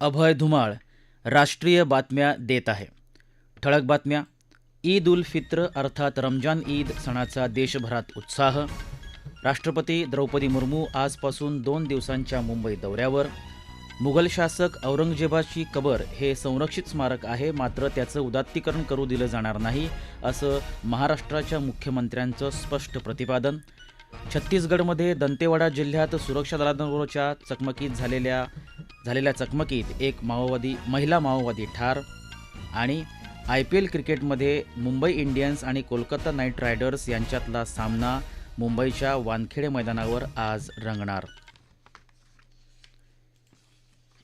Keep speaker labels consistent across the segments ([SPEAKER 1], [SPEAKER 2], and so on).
[SPEAKER 1] अभय धुमाळ राष्ट्रीय बातम्या देत आहे. ठळक बातम्या. ईद उल फित्र अर्थात रमजान ईद सणाचा देशभरात उत्साह. राष्ट्रपती द्रौपदी मुर्मू आजपासून दोन दिवसांच्या मुंबई दौऱ्यावर. मुघल शासक औरंगजेबाची कबर हे संरक्षित स्मारक आहे मात्र त्याचं उदात्तीकरण करू दिलं जाणार नाही असं महाराष्ट्राच्या मुख्यमंत्र्यांचं स्पष्ट प्रतिपादन. छत्तीसगडमध्ये दंतेवाडा जिल्ह्यात सुरक्षा दलांबरोबरच्या चकमकीत झालेल्या झालेल्या चकमकीत एक माओवादी महिला माओवादी ठार आणि आय पी एल क्रिकेटमध्ये मुंबई इंडियन्स आणि कोलकाता नाईट रायडर्स यांच्यातला सामना मुंबईच्या वानखेडे मैदानावर आज रंगणार.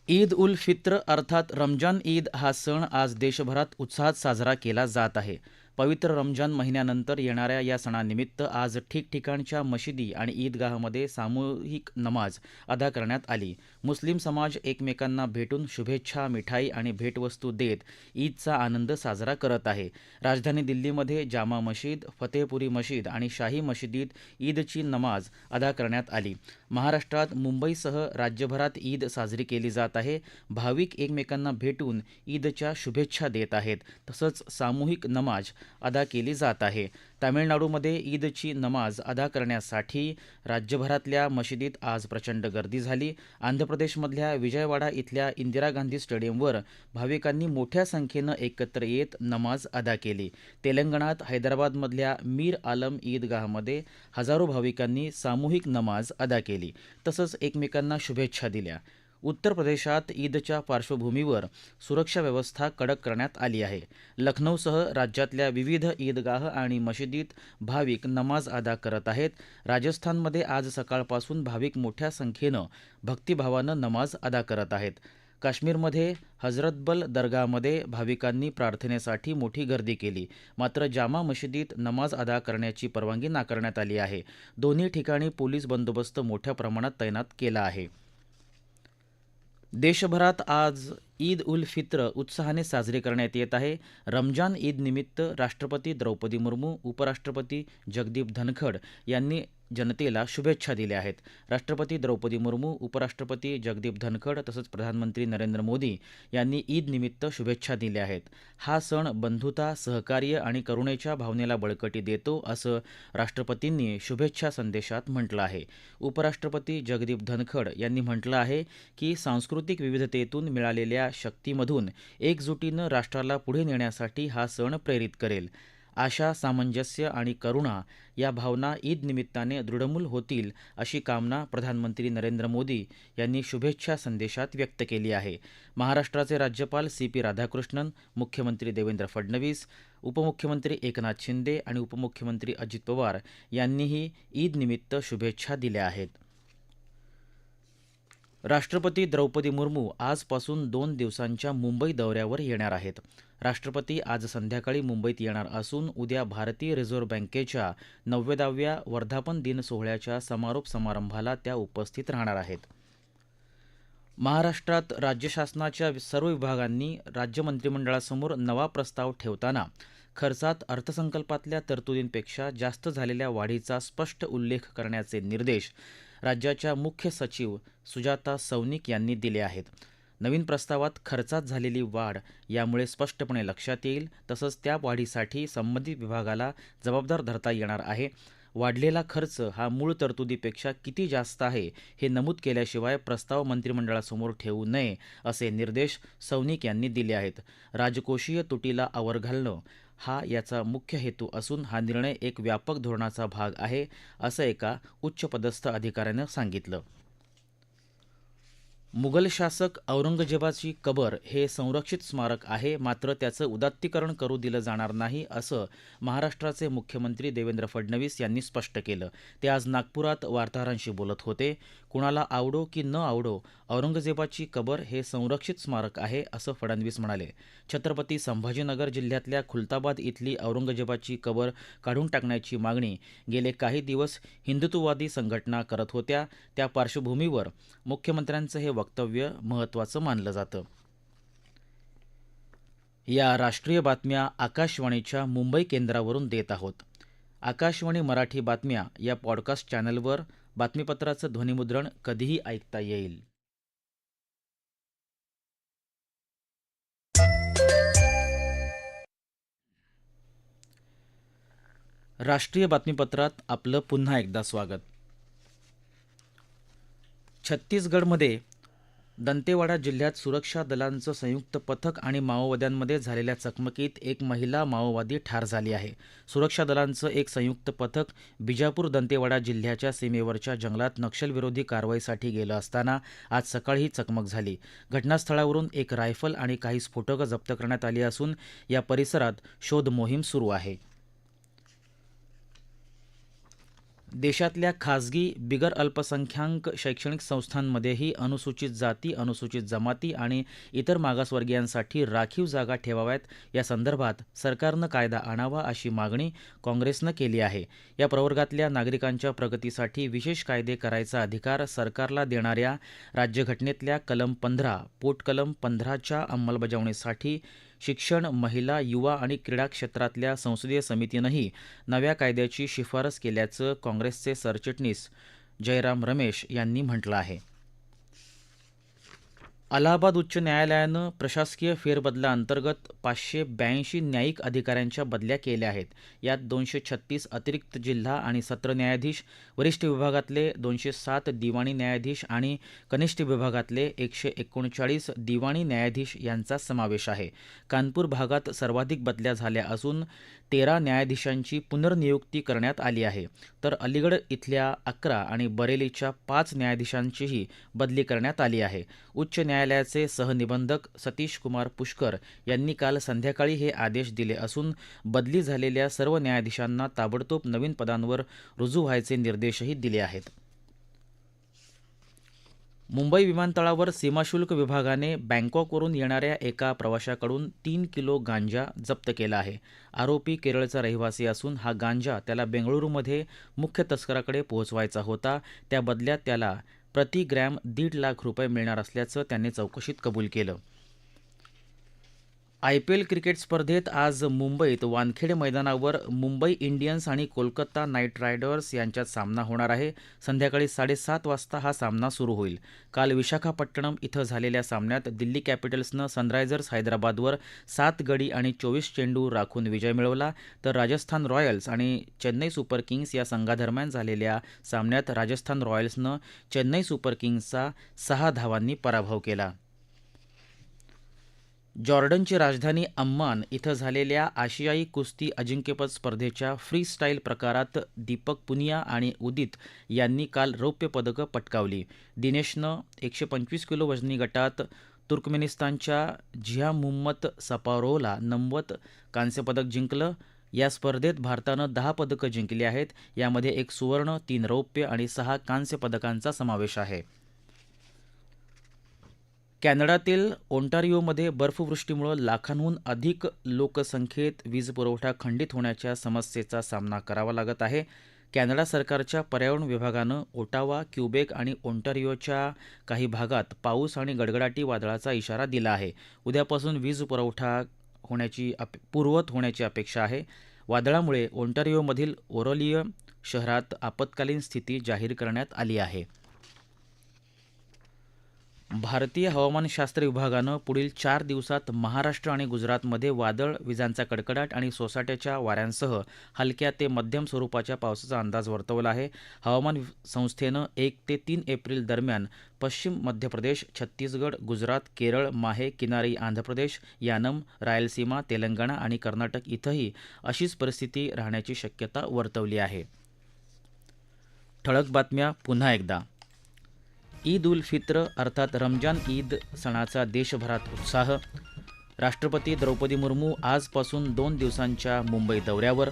[SPEAKER 1] ईद उल फित्र अर्थात रमजान ईद हा सण आज देशभरात उत्साहात साजरा केला जात आहे. पवित्र रमजान महिन्यानंतर येणाऱ्या या सणानिमित्त आज ठिकठिकाणच्या मशिदी आणि ईदगाहमध्ये सामूहिक नमाज अदा करण्यात आली. मुस्लिम समाज एकमेकांना भेटून शुभेच्छा मिठाई आणि भेटवस्तू देत ईदचा आनंद साजरा करत आहे. राजधानी दिल्लीमध्ये जामा मशीद फतेहपुरी मशीद आणि शाही मशिदीत ईदची नमाज अदा करण्यात आली. महाराष्ट्रात मुंबईसह राज्यभरात ईद साजरी केली जात आहे. भाविक एकमेकांना भेटून ईदच्या शुभेच्छा देत आहेत. तसंच सामूहिक नमाज अदा केली जात आहे. तामिळनाडूमध्ये ईदची नमाज अदा करण्यासाठी राज्यभरातल्या मशिदीत आज प्रचंड गर्दी झाली. आंध्र प्रदेशमधल्या विजयवाडा इथल्या इंदिरा गांधी स्टेडियमवर भाविकांनी मोठ्या संख्येनं एकत्र येत नमाज अदा केली. तेलंगणात हैदराबादमधल्या मीर आलम ईदगाहमध्ये हजारो भाविकांनी सामूहिक नमाज अदा केली. तसंच एकमेकांना शुभेच्छा दिल्या. उत्तर प्रदेशात ईदच्या पार्श्वभूमीवर सुरक्षा व्यवस्था कडक करण्यात आली आहे. लखनौसह राज्यातल्या विविध ईदगाह आणि मशिदीत भाविक नमाज अदा करत आहेत. राजस्थानमध्ये आज सकाळपासून भाविक मोठ्या संख्येनं भक्तिभावानं नमाज अदा करत आहेत. काश्मीरमध्ये हजरतबल दर्गामध्ये भाविकांनी प्रार्थनेसाठी मोठी गर्दी केली. मात्र जामा मशिदीत नमाज अदा करण्याची परवानगी नाकारण्यात आली आहे. दोन्ही ठिकाणी पोलीस बंदोबस्त मोठ्या प्रमाणात तैनात केला आहे. देशभरात आज ईद उल फित्र उत्साहाने साजरी करण्यात येत आहे. रमजान ईद निमित्त राष्ट्रपती द्रौपदी मुर्मू उपराष्ट्रपती जगदीप धनखड यांनी जनतेला शुभेच्छा दिल्या आहेत. राष्ट्रपती द्रौपदी मुर्मू उपराष्ट्रपती जगदीप धनखड तसंच प्रधानमंत्री नरेंद्र मोदी यांनी ईद निमित्त शुभेच्छा दिल्या आहेत. हा सण बंधुता सहकार्य आणि करुणेच्या भावनेला बळकटी देतो असं राष्ट्रपतींनी शुभेच्छा संदेशात म्हटलं आहे. उपराष्ट्रपती जगदीप धनखड यांनी म्हटलं आहे की सांस्कृतिक विविधतेतून मिळालेल्या शक्तीमधून एकजुटीनं राष्ट्राला पुढे नेण्यासाठी हा सण प्रेरित करेल. आशा सामंजस्य आणि करुणा या भावना ईद निमित्ताने दृढमूल होतील अशी कामना प्रधानमंत्री नरेंद्र मोदी यांनी शुभेच्छा संदेशात व्यक्त केली आहे. महाराष्ट्राचे राज्यपाल सी पी राधाकृष्णन मुख्यमंत्री देवेंद्र फडणवीस उपमुख्यमंत्री एकनाथ शिंदे आणि उपमुख्यमंत्री अजित पवार यांनीही ईद निमित्त शुभेच्छा दिल्या आहेत. राष्ट्रपती द्रौपदी मुर्मू आजपासून दोन दिवसांच्या मुंबई दौऱ्यावर येणार आहेत. राष्ट्रपती आज संध्याकाळी मुंबईत येणार असून उद्या भारतीय रिझर्व्ह बँकेच्या नव्वदाव्या वर्धापन दिन सोहळ्याच्या समारोप समारंभाला त्या उपस्थित राहणार आहेत. महाराष्ट्रात राज्य शासनाच्या सर्व विभागांनी राज्य मंत्रिमंडळासमोर नवा प्रस्ताव ठेवताना खर्चात अर्थसंकल्पातल्या तरतुदींपेक्षा जास्त झालेल्या वाढीचा स्पष्ट उल्लेख करण्याचे निर्देश राज्याच्या मुख्य सचिव सुजाता सौनिक यांनी दिले आहेत. नवीन प्रस्तावात खर्चात झालेली वाढ यामुळे स्पष्टपणे लक्षात येईल. तसंच त्या वाढीसाठी संबंधित विभागाला जबाबदार धरता येणार आहे. वाढलेला खर्च हा मूळ तरतुदीपेक्षा किती जास्त आहे हे नमूद केल्याशिवाय प्रस्ताव मंत्रिमंडळासमोर ठेवू नये असे निर्देश सौनिक यांनी दिले आहेत. राजकोषीय तुटीला आवर घालणं हा याचा मुख्य हेतू असून हा निर्णय एक व्यापक धोरणाचा भाग आहे असं एका उच्चपदस्थ अधिकाऱ्यानं सांगितलं. मुघल शासक औरंगजेबाची कबर हे संरक्षित स्मारक आहे मात्र त्याचं उदात्तीकरण करू दिलं जाणार नाही असं महाराष्ट्राचे मुख्यमंत्री देवेंद्र फडणवीस यांनी स्पष्ट केलं. ते आज नागपुरात वार्ताहरांशी बोलत होते. कुणाला आवडो की न आवडो औरंगजेबाची कबर हे संरक्षित स्मारक आहे असं फडणवीस म्हणाले. छत्रपती संभाजीनगर जिल्ह्यातल्या खुलताबाद इथली औरंगजेबाची कबर काढून टाकण्याची मागणी गेले काही दिवस हिंदुत्ववादी संघटना करत होत्या. त्या पार्श्वभूमीवर मुख्यमंत्र्यांचं हे वक्तव्य महत्त्वाचं मानलं जातं. या राष्ट्रीय बातम्या आकाशवाणीच्या मुंबई केंद्रावरून देत आहोत. आकाशवाणी मराठी बातम्या या पॉडकास्ट चॅनलवर बातमीपत्राचं ध्वनिमुद्रण कधीही ऐकता येईल. राष्ट्रीय बातमीपत्रात आपलं पुन्हा एकदा स्वागत. छत्तीसगडमध्ये दंतेवाडा जिल्ह्यात सुरक्षा दलांचं संयुक्त पथक आणि माओवाद्यांमध्ये झालेल्या चकमकीत एक महिला माओवादी ठार झाली आहे. सुरक्षा दलांचं एक संयुक्त पथक बिजापूर दंतेवाडा जिल्ह्याच्या सीमेवरच्या जंगलात नक्षलविरोधी कारवाईसाठी गेलं असताना आज सकाळी ही चकमक झाली. घटनास्थळावरून एक रायफल आणि काही स्फोटकं जप्त करण्यात आली असून या परिसरात शोध मोहीम सुरू आहे. देशातल्या खाजगी बिगर अल्पसंख्याक शैक्षणिक संस्थांमध्येही अनुसूचित जाती अनुसूचित जमाती आणि इतर मागासवर्गीयांसाठी राखीव जागा ठेवाव्यात. या संदर्भात सरकारनं कायदा आणावा अशी मागणी काँग्रेसनं केली आहे. या प्रवर्गातल्या नागरिकांच्या प्रगतीसाठी विशेष कायदे करायचा अधिकार सरकारला देणाऱ्या राज्यघटनेतल्या कलम पंधरा पोटकलम पंधराच्या अंमलबजावणीसाठी शिक्षण महिला युवा आणि क्रीडा क्षेत्रातल्या संसदीय समितीनंही नव्या कायद्याची शिफारस केल्याचं काँग्रेसचे सरचिटणीस जयराम रमेश यांनी म्हटलं आहे. अलाहाबाद उच्च न्यायालयानं प्रशासकीय फेरबदलाअंतर्गत पाचशे ब्याऐंशी न्यायिक अधिकाऱ्यांच्या बदल्या केल्या आहेत. यात दोनशे छत्तीस अतिरिक्त जिल्हा आणि सत्र न्यायाधीश वरिष्ठ विभागातले दोनशे सात दिवाणी न्यायाधीश आणि कनिष्ठ विभागातले एकशे एकोणचाळीस दिवाणी न्यायाधीश यांचा समावेश आहे. कानपूर भागात सर्वाधिक बदल्या झाल्या असून तेरा न्यायाधीशांची पुनर्नियुक्ती करण्यात आली आहे. तर अलीगड इथल्या अकरा आणि बरेलीच्या पाच न्यायाधीशांचीही बदली करण्यात आली आहे. उच्च न्यायालयाचे सहनिबंधक सतीश कुमार पुष्कर यांनी काल संध्याकाळी हे आदेश दिले असून बदली झालेल्या सर्व न्यायाधीशांना ताबडतोब नवीन पदांवर रुजू व्हायचे निर्देशही दिले आहेत. मुंबई विमानतळावर सीमाशुल्क विभागाने बँकॉकवरून येणाऱ्या एका प्रवाशाकडून तीन किलो गांजा जप्त केला आहे. आरोपी केरळचा रहिवासी असून हा गांजा त्याला बेंगळुरूमध्ये मुख्य तस्कराकडे पोहोचवायचा होता. त्या बदल्यात त्याला प्रति ग्रॅम दीड लाख रुपये मिळणार असल्याचं त्याने चौकशीत कबूल केलं. आय पी एल क्रिकेट स्पर्धेत आज मुंबईत वानखेडे मैदानावर मुंबई इंडियन्स आणि कोलकाता नाईट रायडर्स यांच्यात सामना होणार आहे. संध्याकाळी साडेसात वाजता हा सामना सुरू होईल. काल विशाखापट्टणम इथं झालेल्या सामन्यात दिल्ली कॅपिटल्सनं सनरायझर्स हैदराबादवर सात गडी आणि चोवीस चेंडू राखून विजय मिळवला. तर राजस्थान रॉयल्स आणि चेन्नई सुपर किंग्स या संघादरम्यान झालेल्या सामन्यात राजस्थान रॉयल्सनं चेन्नई सुपर किंग्सचा सहा धावांनी पराभव केला. जॉर्डनची राजधानी अम्मान इथं झालेल्या आशियाई कुस्ती अजिंक्यपद स्पर्धेच्या फ्री स्टाईल प्रकारात दीपक पुनिया आणि उदित यांनी काल रौप्य पदकं पटकावली. दिनेशनं एकशे पंचवीस किलो वजनी गटात तुर्कमेनिस्तानच्या झिया मुहम्मद सपारोला नमवत कांस्यपदक जिंकलं. या स्पर्धेत भारतानं दहा पदकं जिंकली आहेत. यामध्ये एक सुवर्ण तीन रौप्य आणि सहा कांस्य पदकांचा समावेश आहे. कॅनडातील ओंटारिओमध्ये बर्फवृष्टीमुळे लाखांहून अधिक लोकसंख्येत वीज पुरवठा खंडित होण्याच्या समस्येचा सामना करावा लागत आहे. कॅनडा सरकारच्या पर्यावरण विभागानं ओटावा क्युबेक आणि ओंटारिओच्या काही भागात पाऊस आणि गडगडाटी वादळाचा इशारा दिला आहे. उद्यापासून वीज पुरवठा होण्याची अपे पूर्वत होण्याची अपेक्षा आहे. वादळामुळे ओंटारिओमधील ओरोलिय शहरात आपत्कालीन स्थिती जाहीर करण्यात आली आहे. भारतीय हवामानशास्त्र विभागानं पुढील चार दिवसात महाराष्ट्र आणि गुजरातमध्ये वादळ विजांचा कडकडाट आणि सोसाट्याच्या वाऱ्यांसह हलक्या ते मध्यम स्वरूपाच्या पावसाचा अंदाज वर्तवला आहे. हवामान संस्थेनं एक ते तीन एप्रिल दरम्यान पश्चिम मध्य प्रदेश छत्तीसगड गुजरात केरळ माहे किनारी आंध्र प्रदेश यानम रायलसीमा तेलंगणा आणि कर्नाटक इथंही अशीच परिस्थिती राहण्याची शक्यता वर्तवली आहे. ठळक बातम्या पुन्हा एकदा. ईद उल फित्र अर्थात रमजान ईद सणाचा देशभरात उत्साह. राष्ट्रपती द्रौपदी मुर्मू आजपासून दोन दिवसांच्या मुंबई दौऱ्यावर.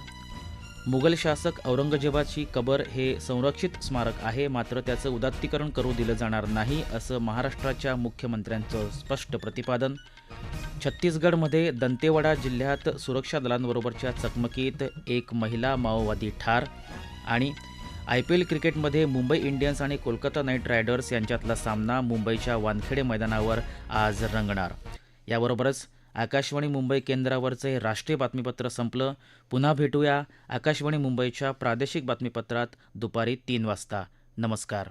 [SPEAKER 1] मुघल शासक औरंगजेबाची कबर हे संरक्षित स्मारक आहे मात्र त्याचं उदात्तीकरण करू दिलं जाणार नाही असं महाराष्ट्राच्या मुख्यमंत्र्यांचं स्पष्ट प्रतिपादन. छत्तीसगडमध्ये दंतेवाडा जिल्ह्यात सुरक्षा दलांबरोबरच्या चकमकीत एक महिला माओवादी ठार आणि आय पी एल क्रिकेटमध्ये मुंबई इंडियन्स आणि कोलकाता नाईट रायडर्स यांच्यातला सामना मुंबईच्या वानखेडे मैदानावर आज रंगणार. याबरोबरच आकाशवाणी मुंबई केंद्रावरचे राष्ट्रीय बातमीपत्र संपलं. पुन्हा भेटूया आकाशवाणी मुंबईच्या प्रादेशिक बातमीपत्रात दुपारी तीन वाजता. नमस्कार.